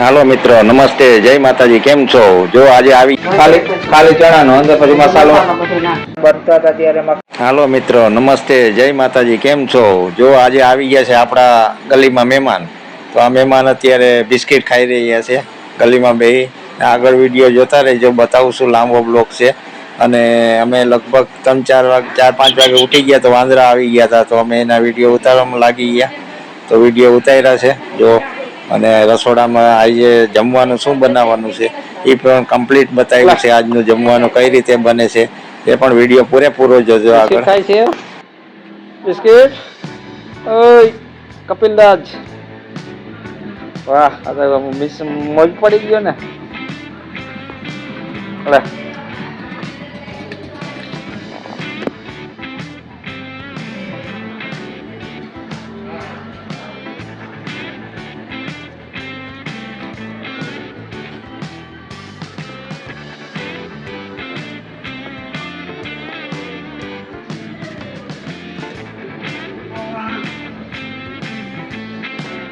હાલો મિત્રો, નમસ્તે, જય માતાજી, કેમ છો? જો આજે આવી ખાલી ખાલી ચણાનો અંદર પછી મસાલો. હાલો મિત્રો, નમસ્તે, જય માતાજી, કેમ છો? જો આજે આવી ગયા છે આપણા ગલીમાં મહેમાન. તો આ મહેમાન અત્યારે બિસ્કિટ ખાઈ રહ્યા છે, ગલીમાં બે આગળ વીડિયો જોતા રહેજો, બતાવું છું, લાંબો બ્લોક છે. અને અમે લગભગ ત્રણ, ચાર વાગે ચાર, પાંચ વાગે ઉઠી ગયા, તો વાંદરા આવી ગયા હતા. તો અમે એના વીડિયો ઉતારવામાં લાગી ગયા. તો વીડિયો ઉતાર્યા છે. જો અને રસોડામાં આજે જમવાનું શું બનાવવાનું છે એ પણ કમ્પ્લીટ બતાવ્યું છે. આજનું જમવાનું કઈ રીતે બને છે એ પણ વીડિયો પૂરેપૂરો જોજો આગળ. થાય છે? બિસ્કિટ? ઓય કપિલરાજ વાહ આ તો મિસ મોજ પડી ગયો ને. લે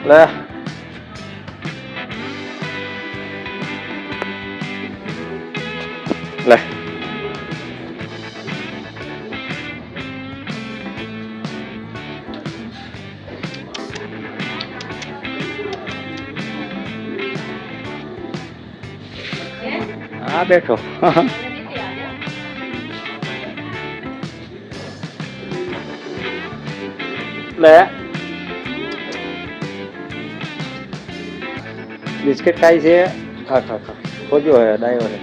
nè này à দেখো lẹ બિસ્કિટ ખાય છે ખા ખા ખા ખોજો હે ડાયો હે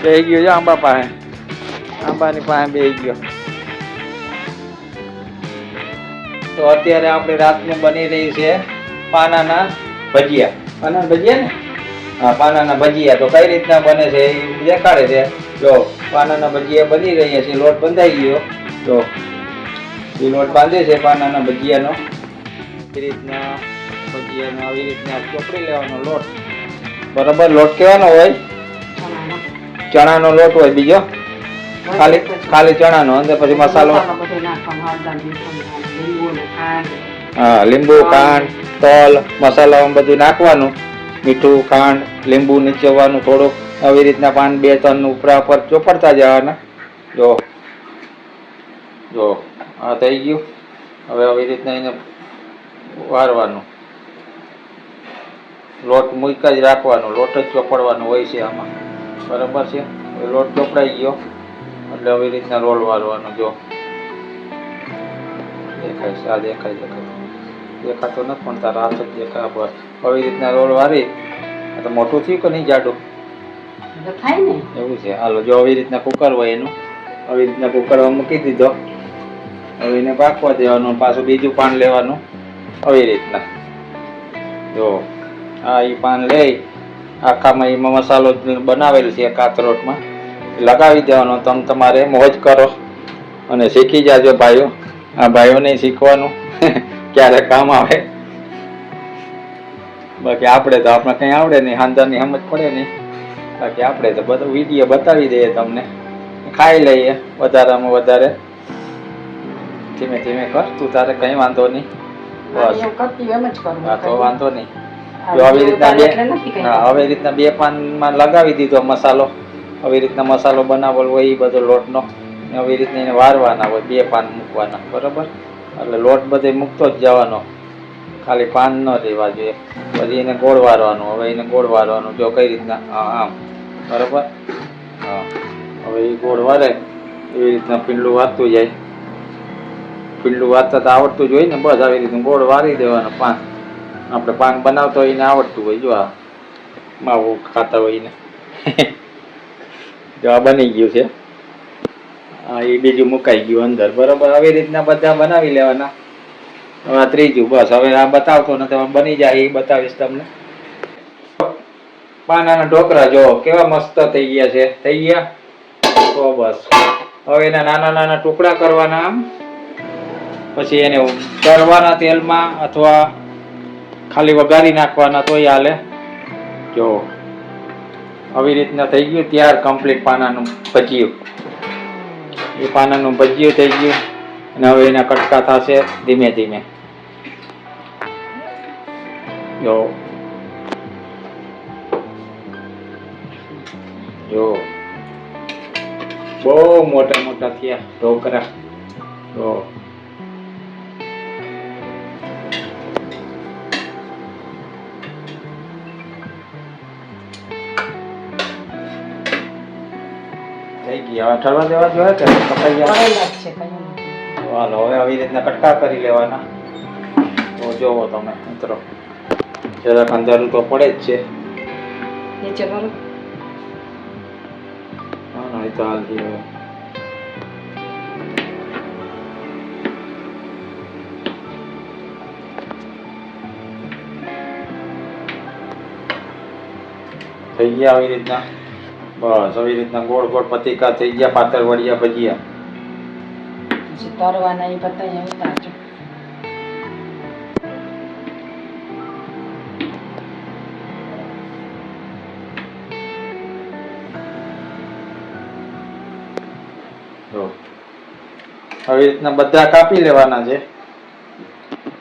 બેહી ગયો છે આંબા પાસે આંબાની પાસે બેહી ગયો તો અત્યારે આપણે રાતનું બની રહી છે પાનાના ભજીયા. પાના ભજીયા ને? હા પાનાના ભજીયા. તો કઈ રીતના બને છે એ દેખાડે છે. જો પાનાના ભજીયા બની રહ્યા છે લોટ બંધાઈ ગયો. જો એ લોટ બાંધે છે પાનાના ભજીયાનો. એ રીતના ભજીયાનો આવી રીતના ચોપડી લેવાનો લોટ. બરાબર લોટ કેવાનો હોય? ચણાનો લોટ હોય બીજો? ખાલી ખાલી ચણાનો અંદર પછી મસાલો. હા લીંબુ ખાંડ. તલ મસાલા બધું નાખવાનું, મીઠું, ખાંડ, લીંબુ નીચવવાનું થોડુંક આવી રીતના પાન, બે ત્રણ ઉપરા ઉપર ચોપડતા જવાના. જો જો, આ થઈ ગયું. હવે આવી રીતના એને વારવાનું. લોટ મૂકા જ રાખવાનો, લોટ જ ચોપડવાનો હોય છે આમાં. બરાબર છે? લોટ ચોપડાઈ ગયો. એટલે આવી રીતના રોલ વારવાનો, જો. દેખાય છે, આ દેખાય દેખાય દેખાતો નથી પણ તારા હાથ જ દેખાય બસ. આવી રીતના રોલ વારી તો મોટું થયું કે નહીં જાડું? થાય ને. એવું છે. હાલો જો આવી રીતના કુકર હોય એનું આવી રીતના કુકરમાં મૂકી દીધો. હવે એને પાકવા દેવાનું પાછું બીજું પાન લેવાનું. આવી રીતના. જો આ એ પાન લઈ આખામાં એમાં મસાલો બનાવેલ છે કાતરોટમાં લગાવી દેવાનો તમે તમારે મોજ કરો. અને શીખી જાજો ભાઈઓ. આ ભાઈઓને શીખવાનું. ક્યારે કામ આવે? બાકી આપણે તો આપણે કંઈ આવડે નહીં હાંદાની સમજ પડે નહીં. બાકી આપણે તો બધું વીડિયો બતાવી દઈએ તમને. ખાઈ લઈએ વધારામાં વધારે. ધીમે ધીમે કર તું તારે કંઈ વાંધો નહીં. બસ. હા તો વાંધો નહીં. આવી રીતના બે આવી રીતના બે પાનમાં લગાવી દીધો મસાલો. આવી રીતના મસાલો બનાવેલો હોય એ બધો લોટનો. ને આવી રીતના એને વારવાના હોય બે પાન મૂકવાના. બરોબર? એટલે લોટ બધે મૂકતો જ જવાનો. ખાલી પાન ન રહેવા જોઈએ. પછી એને ગોળ વારવાનું. હવે એને ગોળ વારવાનું જો કઈ રીતના, હા, આમ. બરાબર? હા. હવે એ ગોળ વારે, એવી રીતના પીંડલું વારતું જાય. પીંડલું વારતા તો આવડતું જ હોય ને બસ આવી રીતનું ગોળ વારી દેવાનું પાન. આપણે પાન બનાવતો હોય ને આવડતું હોય, જો આ માવું ખાતા હોય ને જો આ બની ગયું છે. એ બીજું મુકાઈ ગયું અંદર. બરોબર આવી રીતના બધા બનાવી લેવાના. હવે ત્રીજું, બસ. હવે આ બતાવતો નથી તમે બની જાય એ બતાવીશ તમને. પાનાના ઢોકરા જો, કેવા મસ્ત થઈ ગયા છે. થઈ ગયા? તો બસ. હવે એના નાના નાના ટુકડા કરવાના આમ. પછી એને તળવાના તેલમાં અથવા ખાલી વઘારી નાખવાના તોય હાલે. જો, આવી રીતના થઈ ગયું. ત્યાર કમ્પ્લીટ પાનાનું ભજીયું. એ પાનાનું ભજીયું થઈ ગયું. અને હવે એના કટકા થશે ધીમે ધીમે. જો. જો. બહુ મોટા મોટા થયા ઢોકરા. જો. હવે ઠરવા દેવા જોઈએ કે કપાઈ ગયા છે કઈ હવે આવી રીતના કટકા કરી લેવાના. તો જોવો તમે મિત્રો. જરાક અંધારું તો પડે જ છે. નીચે કરો હા ના, એ તો હાલ હવે થઈ ગયા આવી રીતના? બસ આવી રીતના ગોળ ગોળ પતિકા થઈ ગયા પાતર વળિયા ભજીયા. પછી તરવાના એ ઉતારજો જો. આવી રીતના બધા કાપી લેવાના છે.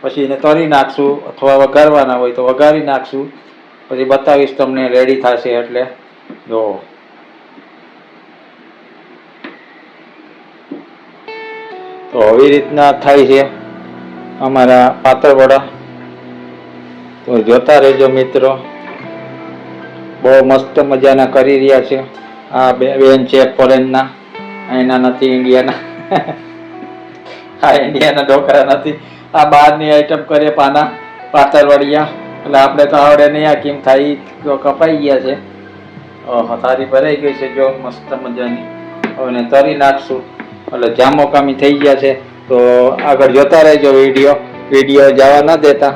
પછી એને તરી નાખશું અથવા વઘારવાના હોય તો વઘારી નાખશું. પછી બતાવીશ તમને રેડી થશે એટલે. જો. તો આવી રીતના થાય છે અમારા પાતળવડા. તો જોતા રહેજો મિત્રો. બહુ મસ્ત મજાના કરી રહ્યા છે. આ બે બેન છે ફોરેનના. એના નથી, ઇન્ડિયાના. આ ઇન્ડિયાના ઢોકળા નથી. આ બહારની આઈટમ કરે પાના પાતરવાડિયા એટલે આપણે તો આવડે નહીં આ કેમ થાય તો કપાઈ ગયા છે. ઓહો, તારી ભરાઈ ગઈ છે જો, મસ્ત મજાની. હવે તરી નાખશું. એટલે જામો કામી થઈ ગયા છે. તો આગળ જોતા રહેજો વીડિયો. વીડિયો જવા ન દેતા.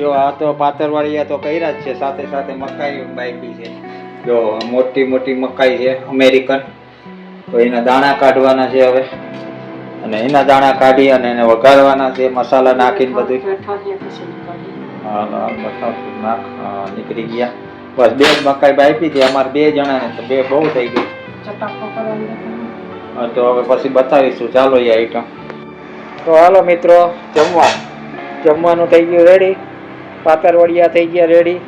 જો આ તો પાતરવાળિયા તો કર્યા જ છે. સાથે સાથે મકાઈ બાઈકી છે. જો મોટી મોટી મકાઈ છે, અમેરિકન. તો એના દાણા કાઢવાના છે હવે. અને એના દાણા કાઢી અને એને વઘારવાના છે, મસાલા નાખીને બધું. નાખ. નીકળી ગયા. બસ બે જ મકાઈ બાઈપી છે. અમારે બે જણાને તો બે બહુ થઈ ગઈ. ચટાકો કરવાનું તો હવે પછી બતાવીશું. ચાલો એ આઈટમ તો હાલો મિત્રો જમવા. જમવાનું થઈ ગયું રેડી પાતરવડિયા થઈ ગયા રેડી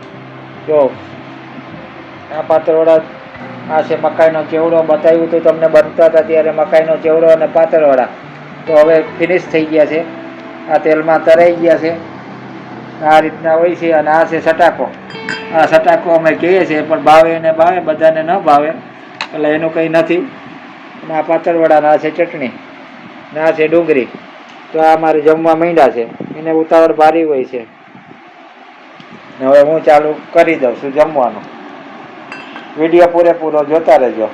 જો આ પાતરવડા આ છે મકાઈનો ચેવડો. બતાવ્યું હતું તમને બનતા હતા ત્યારે મકાઈનો ચેવડો અને પાતરવડા. તો હવે ફિનિશ થઈ ગયા છે. આ તેલમાં તરાઈ ગયા છે. આ રીતના હોય છે અને આ છે સટાકો. આ સટાકો અમે કહીએ છીએ પણ ભાવે એને ભાવે બધાને ન ભાવે. એટલે એનું કંઈ નથી. અને આ પાતળવડાના આ છે ચટણી, ને છે ડુંગળી. તો આ મારે જમવા માંડ્યા છે. એને ઉતાવળ ભારી હોય છે. હવે હું ચાલુ કરી દઉં છું જમવાનું. વીડિયો પૂરેપૂરો જોતા રહેજો.